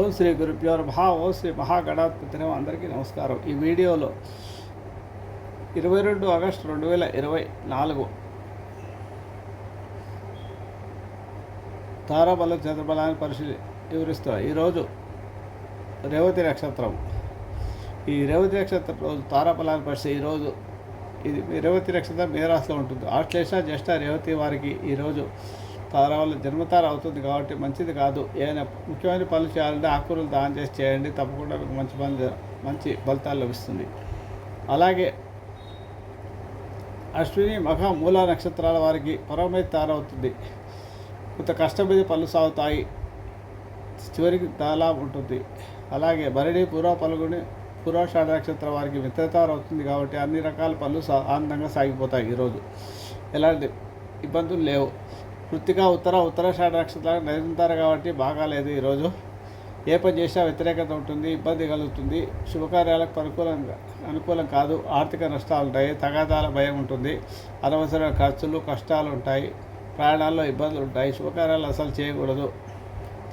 ఓం శ్రీ గురుభ్యో మహా ఓం శ్రీ మహాగణాధిపతిని అందరికీ నమస్కారం. ఈ వీడియోలో ఇరవై రెండు ఆగస్టు రెండు వేల ఇరవై నాలుగు తారాబల చంద్రబలాన్ని పరిశీలి వివరిస్తా ఈరోజు రేవతి నక్షత్రం. ఈ రేవతి నక్షత్రం రోజు తారాబలాన్ని పరిశీలి ఈరోజు ఇది రేవతి నక్షత్రం ఏ రాశిలో ఉంటుంది. ఆశ్లేష జ్యేష్ఠ రేవతి వారికి ఈరోజు తార వల్ల జన్మతార అవుతుంది కాబట్టి మంచిది కాదు. ఏదైనా ముఖ్యమైన పనులు చేయాలంటే ఆకుకూరలు దానం చేసి చేయండి. తప్పకుండా మీకు మంచి పనులు మంచి ఫలితాలు లభిస్తుంది. అలాగే అశ్విని మఖ మూల నక్షత్రాల వారికి పరమైన తయారవుతుంది కొంత కష్టం పనులు సాగుతాయి. చివరికి దాలా ఉంటుంది. అలాగే భరణి పూర్వ పలుగుని పూర్వాషాఢ నక్షత్రం వారికి మిత్రతారవుతుంది కాబట్టి అన్ని రకాల పనులు సా ఆనందంగా సాగిపోతాయి ఈరోజు. ఎలాంటి ఇబ్బందులు లేవు. కృతిగా ఉత్తర ఉత్తరాషాఢ నక్షత్రాలు నిరంతరం కాబట్టి బాగాలేదు ఈరోజు. ఏ పని చేసినా వ్యతిరేకత ఉంటుంది ఇబ్బంది కలుగుతుంది. శుభకార్యాలకు అనుకూలంగా అనుకూలం కాదు. ఆర్థిక నష్టాలు ఉంటాయి తగాదాల భయం ఉంటుంది. అనవసరమైన ఖర్చులు కష్టాలు ఉంటాయి. ప్రయాణాల్లో ఇబ్బందులు ఉంటాయి. శుభకార్యాలు అసలు చేయకూడదు.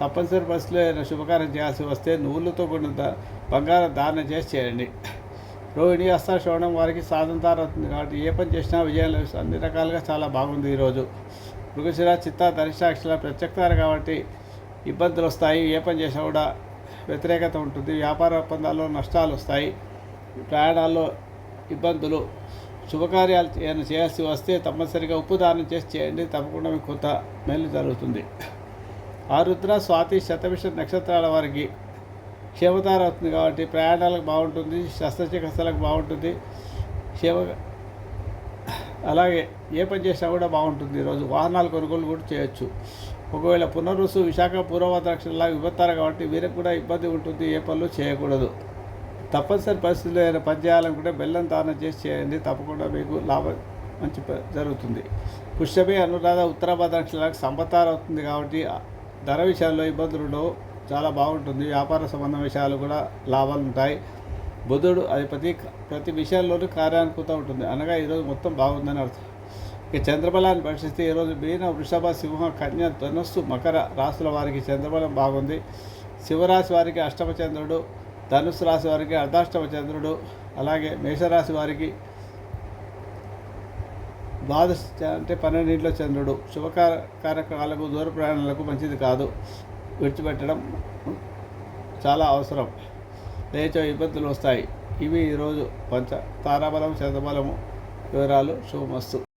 తప్పనిసరి పరిస్థితిలో ఏదైనా శుభకార్యం చేయాల్సి వస్తే నువ్వులతో కూడిన బంగారం దానం చేసి చేయండి. రోహిణి హస్త శ్రవణం వారికి సాధనతార అవుతుంది కాబట్టి ఏ పని చేసినా విజయం లభిస్తుంది. అన్ని రకాలుగా చాలా బాగుంది ఈరోజు. మృగశిర చిత్త ధరిష్టాక్షల ప్రత్యక్షారు కాబట్టి ఇబ్బందులు వస్తాయి ఏ పని చేసినా కూడా వ్యతిరేకత ఉంటుంది. వ్యాపార ఒప్పందాల్లో నష్టాలు వస్తాయి. ప్రయాణాల్లో ఇబ్బందులు. శుభకార్యాలు ఏమైనా చేయాల్సి వస్తే తప్పనిసరిగా ఉప్పు దానం చేసి చేయండి. తప్పకుండా మీకు కొంత మేలు జరుగుతుంది. ఆరుద్ర స్వాతి శతవిష నక్షత్రాల వారికి క్షేమతారవుతుంది కాబట్టి ప్రయాణాలకు బాగుంటుంది. శస్త్రచికిత్సలకు బాగుంటుంది. క్షేమ అలాగే ఏ పని చేసినా కూడా బాగుంటుంది. ఈరోజు వాహనాలు కొనుగోలు కూడా చేయొచ్చు. ఒకవేళ పునరుసు విశాఖ పూర్వవత నక్షత్రాల విభత్తారు కాబట్టి వీరికి కూడా ఇబ్బంది ఉంటుంది. ఏ పనులు చేయకూడదు. తప్పనిసరి పరిస్థితుల్లో ఏదైనా పని చేయాలనుకుంటే బెల్లం దానం చేసి చేయండి. తప్పకుండా మీకు లాభం మంచి ప- జరుగుతుంది. పుష్యమే అనురాధ ఉత్తరాభద్ర నక్షత్రాలకు సంపత్తార అవుతుంది కాబట్టి ధర విషయాల్లో ఇబ్బందులు ఉండవు. చాలా బాగుంటుంది. వ్యాపార సంబంధం విషయాలు కూడా లాభాలు ఉంటాయి. బుధుడు అది ప్రతి ప్రతి విషయాల్లోనూ కార్యానుకూత ఉంటుంది. అనగా ఈరోజు మొత్తం బాగుందని అర్థం. ఇక చంద్రబలాన్ని పరిశీలిస్తే ఈరోజు మీన వృషభ సింహ కన్య ధనుస్సు మకర రాశుల వారికి చంద్రబలం బాగుంది. శివరాశి వారికి అష్టమ చంద్రుడు ధనుసు రాశి వారికి అర్ధాష్టమ చంద్రుడు అలాగే మేషరాశి వారికి ద్వాదశ అంటే పన్నెండింట్లో చంద్రుడు. శుభకార కార్యక్రమాలకు దూర ప్రయాణాలకు మంచిది కాదు. విడిచిపెట్టడం చాలా అవసరం. లేచో ఇబ్బందులు వస్తాయి. ఇవి ఈరోజు పంచ తారాబలం చంద్రబలము వివరాలు. శుభమస్తు.